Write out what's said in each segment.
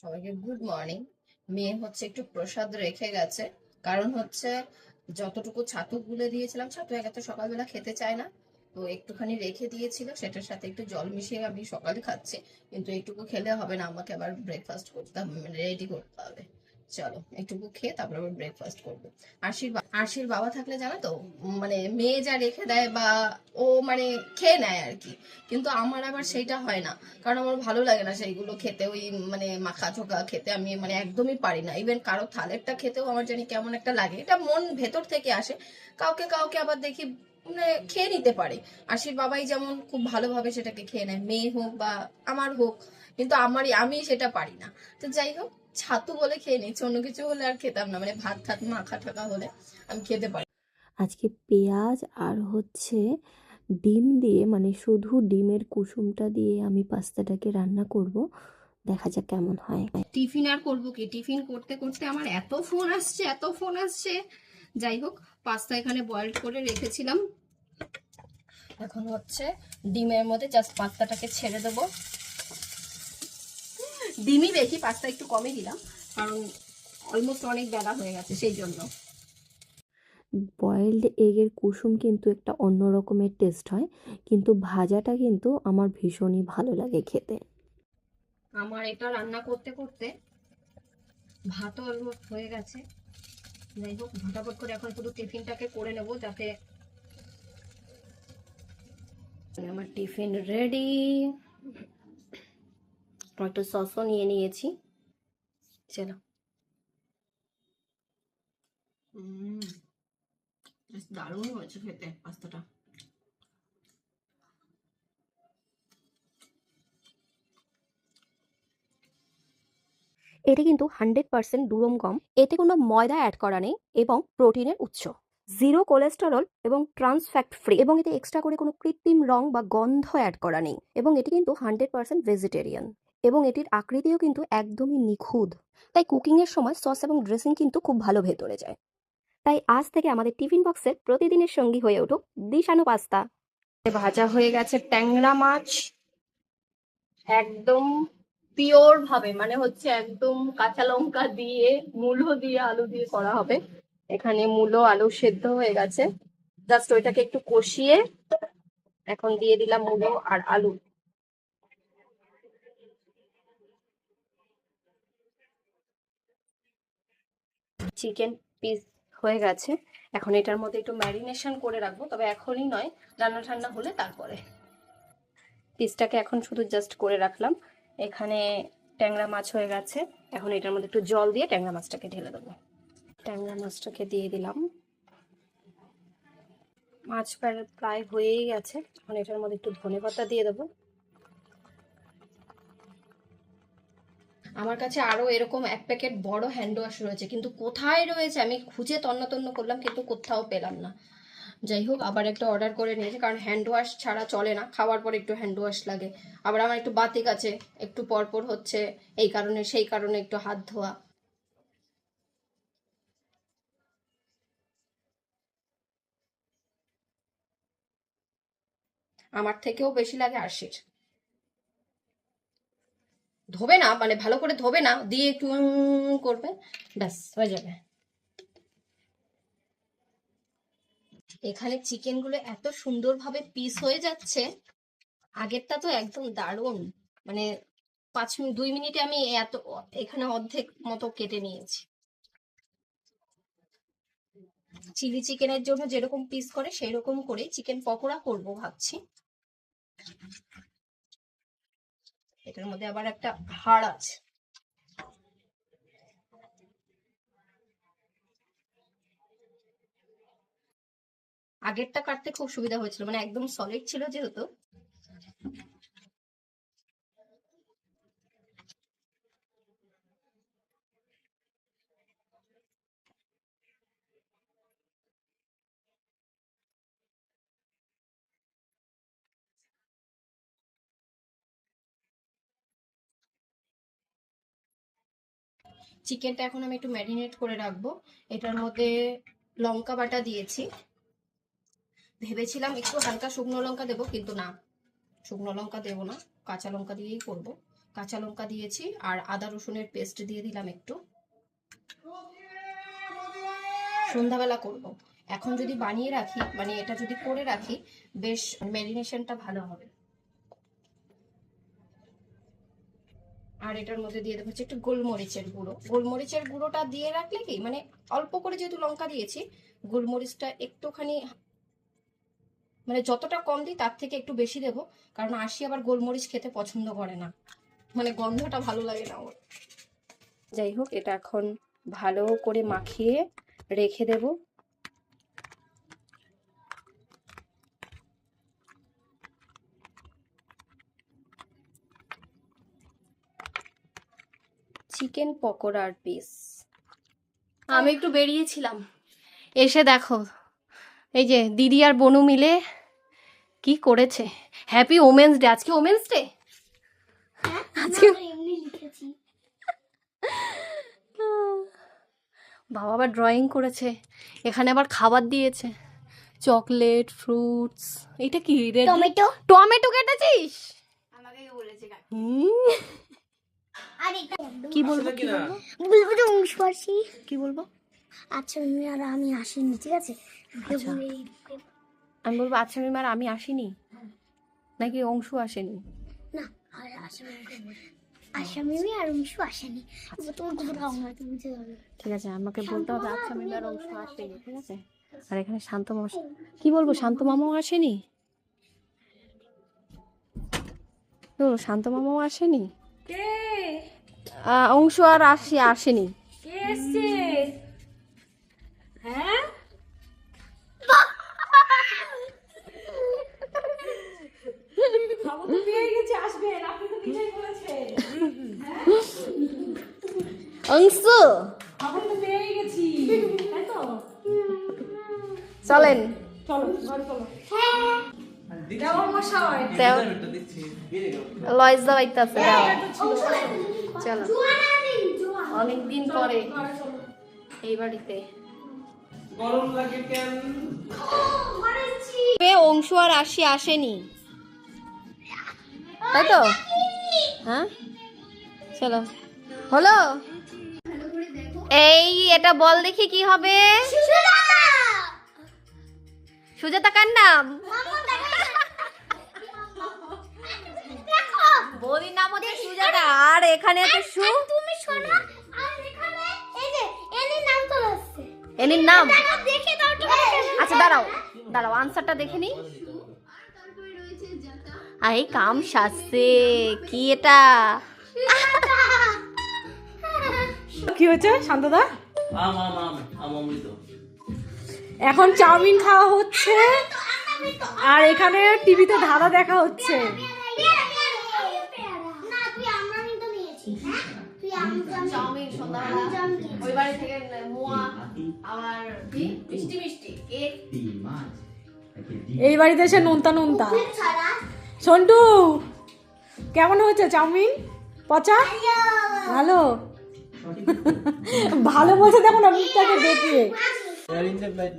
সবাইকে good morning মেয়ে হচ্ছে একটু প্রসাদ রেখে গেছে। কারণ হচ্ছে যতটুকু ছাতু গুলে দিয়েছিলাম, ছাতু একে তো সকালবেলা খেতে চায় না। তো একটুখানি রেখে দিয়েছিল, সেটার সাথে একটু জল মিশিয়ে আমি সকালে খাচ্ছি। কিন্তু এইটুকু খেলে হবে না, আমাকে আবার ব্রেকফাস্ট করতে হবে মানে রেডি করতে হবে। চলো একটুকু খেয়ে তারপর আবার ব্রেকফাস্ট করব। আরশির আরশির বাবা থাকলে জানো তো মানে মেয়ে যা রেখে দেয় বা ও মানে খেয়ে নেয় আর কি। কিন্তু আমার আবার সেইটা হয় না, কারণ আমার ভালো লাগে না সেইগুলো খেতে, ওই মানে মাখা চোখা খেতে আমি মানে একদমই পারি না। ইভেন কারও থালেরটা খেতেও আমার জানি কেমন একটা লাগে। এটা মন ভেতর থেকে আসে, কাউকে কাউকে আবার দেখি মানে খেয়ে নিতে পারে। আশির বাবাই যেমন খুব ভালোভাবে সেটাকে খেয়ে নেয়, মেয়ে হোক বা আমার হোক, কিন্তু আমারই, আমি সেটা পারি না। তো যাই হোক ছাতু বলে খেয়ে নিচ্ছি অন্য কিছু হলে আর খেতাম না মানে ভাত ঠাত মাখা ঠাকা হলে আমি খেতে পারি আজকে পেঁয়াজ আর হচ্ছে ডিম দিয়ে মানে শুধু ডিমের কুসুমটা দিয়ে আমি পাস্তাটাকে রান্না করব। দেখা যাক কেমন হয়। টিফিন আর করব কি? টিফিন করতে করতে আমার এত ফোন আসছে এত ফোন আসছে। যাই হোক পাস্তা এখানে বয়েল করে রেখেছিলাম। এখন হচ্ছে ডিমের মধ্যে জাস্ট পাস্তাটাকে ছেড়ে দেবো। ডিমই বেশি পাস্তা একটু কমই দিলাম কারণ অলমোস্ট অনেক বেলা হয়ে গেছে সেই জন্য। বয়েলড এগের কুসুম কিন্তু একটা অন্য রকমের টেস্ট হয় কিন্তু ভাজাটা কিন্তু আমার ভীষণই ভালো লাগে খেতে। আমার এটা রান্না করতে করতে ভাতও অলমোস্ট হয়ে গেছে। যাই হোক ফটাফট করে এখন শুধু টিফিনটাকে করে নেব যাতে আমার টিফিন রেডি একটু সসও নিয়ে নিয়েছি। চলো। দারুণ হয়েছে খেতে পাস্তাটা। এটি কিন্তু হান্ড্রেড পার্সেন্ট দুরম গম এতে কোনো ময়দা অ্যাড করা নেই এবং প্রোটিনের উৎস। জিরো কোলেস্টেরল এবং ট্রান্সফ্যাক্ট ফ্রি এবং এতে এক্সট্রা করে কোনো কৃত্রিম রং বা গন্ধ অ্যাড করা নেই এবং এটি কিন্তু হান্ড্রেড পার্সেন্ট ভেজিটেরিয়ান। এবং এটির আকৃতিও কিন্তু একদমই নিখুঁত। তাই কুকিংয়ের সময় সস এবং ড্রেসিং কিন্তু খুব ভালো ভেতরে যায়। তাই আজ থেকে আমাদের টিফিন বক্সের প্রতিদিনের সঙ্গী হয়ে উঠুক দিশানো পাস্তা। ভাজা হয়ে গেছে ট্যাংরা মাছ। একদম পিওর ভাবে মানে হচ্ছে একদম কাঁচা লঙ্কা দিয়ে মূলো দিয়ে, আলু দিয়ে করা হবে। এখানে মূলো, আলু সেদ্ধ হয়ে গেছে। জাস্ট ওইটাকে একটু কষিয়ে এখন দিয়ে দিলাম মূলো আর আলু। চিকেন পিস হয়ে গেছে। এখন এটার মধ্যে একটু ম্যারিনেশন করে রাখব, তবে এখনই নয়, রান্না ঠান্না হলে তারপরে। পিসটাকে এখন শুধু জাস্ট করে রাখলাম। এখানে ট্যাংরা মাছ হয়ে গেছে। এখন এটার মধ্যে একটু জল দিয়ে ট্যাংরা মাছটাকে ঢেলে দেবো। ট্যাংরা মাছটাকে দিয়ে দিলাম। মাছ প্রায় হয়েই গেছে। এখন এটার মধ্যে একটু ধনে পাতা দিয়ে দেবো। আমার কাছে আরও এরকম এক প্যাকেট বড় হ্যান্ড ওয়াশ রয়েছে, কিন্তু কোথায় রয়েছে? আমি খুঁজে তন্ন তন্ন করলাম, কিন্তু কোথাও পেলাম না। যাই হোক, আবার একটা অর্ডার করে নিয়েছি, কারণ হ্যান্ড ওয়াশ ছাড়া চলে না। খাওয়ার পর একটু হ্যান্ড ওয়াশ লাগে। আবার আমার একটু বাতিক আছে, একটু পরপর হচ্ছে এই কারণে, সেই কারণে একটু হাত ধোয়া। আমার থেকেও বেশি লাগে আরশির। ধোবে না মানে ভালো করে ধোবে না, দিয়ে একটু করবে, ব্যাস, হয়ে যাবে। এখানে চিকেনগুলো এত সুন্দরভাবে পিস হয়ে যাচ্ছে, আগেরটা তো একদম দারুণ মানে পাঁচ মিনিট দুই মিনিটে আমি এত, এখানে অর্ধেক মতো কেটে নিয়েছি। চিলি চিকেনের জন্য যেরকম পিস করে সেই রকম করে চিকেন পকোড়া করব ভাবছি। এটার মধ্যে আবার একটা হাড় আছে। আগেরটা কাটতে খুব সুবিধা হয়েছিল মানে একদম সলিড ছিল যেহেতু। চিকেনটা এখন আমি একটু ম্যারিনেট করে রাখব। এটার মধ্যে লঙ্কা বাটা দিয়েছি। ভেবেছিলাম একটু হালকা শুকনো লঙ্কা দেবো, কিন্তু না। শুকনো লঙ্কা দেবো না, কাঁচা লঙ্কা দিয়েই করব। কাঁচা লঙ্কা দিয়েছি, আর আদা রসুনের পেস্ট দিয়ে দিলাম একটু। সন্ধ্যাবেলা করব। এখন যদি বানিয়ে রাখি মানে এটা যদি করে রাখি, বেশ ম্যারিনেশনটা ভালো হবে। আর এটার মধ্যে দিয়ে দেবো হচ্ছে একটু গোলমরিচের গুঁড়ো। গোলমরিচের গুঁড়োটা দিয়ে রাখলে কি মানে অল্প করে যেহেতু লঙ্কা দিয়েছি, গোলমরিচটা একটুখানি মানে যতটা কম দিই তার থেকে একটু বেশি দেবো, কারণ আশি আবার গোলমরিচ খেতে পছন্দ করে না। মানে গন্ধটা ভালো লাগে না ওর। যাই হোক, এটা এখন ভালো করে মাখিয়ে রেখে দেব। চিকেন পকোড়ার পিস আমি একটু বেরিয়েছিলাম। এসে দেখো এই যে দিদি আর বনু মিলে কি করেছে। হ্যাপি ওমেন্স ডে আজকে ওমেন্স ডে আজকে বাবা আবার ড্রয়িং করেছে। এখানে আবার খাবার দিয়েছে। চকলেট ফ্রুটস এটা কি টমেটো টমেটো কেটেছিস? আমাকে বলেছে হুম, কি বলব কি বলব? বলব তো অংশবাসী কি বলব? আচ্ছা আমি আর আমি আসিনি ঠিক আছে? আচ্ছা। আমি বলব আচ্ছা মিমার আমি আসিনি? নাকি অংশু আসেনি? না আর আসামি আর অংশ আসেনি। তোমার কথা খাও না তুমি বুঝতে ঠিক আছে আমাকে বলতে হবে আচ্ছা অংশ আসেনি ঠিক আছে? আর এখানে শান্ত মামা কি বলব শান্ত মামাও আসেনি? কি শান্ত মামাও আসেনি? আহ, অংশ আর আসি আসেনি। অংশু। চলেন। দেও। লয়েজ দাবাইতেছে দাও চলো। অনেকদিন পরে এই বাড়িতে। পে অংশু আর আসি আসেনি। তাই তো? হ্যাঁ? চলো। হলো? এই এটা বল দেখি কি হবে। সুজাতা! কার নাম? বৌদির নাম হচ্ছে সুজাতা আর এখানে আছে সু তুমি শোনো আর এখানে এই যে নাম তো আসছে। এনির নাম? দেখে দাও তো আচ্ছা দাঁড়াও দাঁড়াও আনসারটা দেখে নি। আই কাম শাসে কি এটা? কি হয়েছে শান্তদা? আম আম আম আম অমৃত। এখন চাউমিন খাওয়া হচ্ছে আর এখানে টিভিতে ধাঁধা দেখা হচ্ছে না তুই আমরা তো নিয়েছি তুই আমরা চাউমিন সন্ধ্যাবেলা ওই বাড়ি থেকে মোয়া আবার কি? মিষ্টি মিষ্টি। কেক এই বাড়িতে এসে নোনতা নোনতা। সন্টু কেমন হয়েছে চাউমিন? পচা? ভালো? ভালো বলছে দেখো না মুখটাকে দেখিয়ে।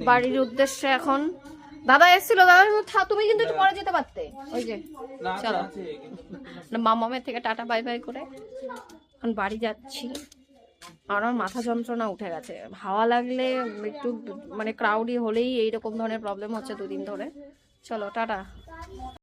বাড়ির উদ্দেশ্যে এখন। দাদা এসেছিল দাদা তুমি কিন্তু একটু পরে যেতে পারতে। ওই যে চলো। না, মামামের থেকে টাটা বাই বাই করে। এখন বাড়ি যাচ্ছি। আমার মাথা যন্ত্রণা উঠে গেছে। হাওয়া লাগলে একটু মানে ক্রাউডি হলেই এইরকম ধরনের প্রবলেম হচ্ছে দুদিন ধরে। চলো, টাটা।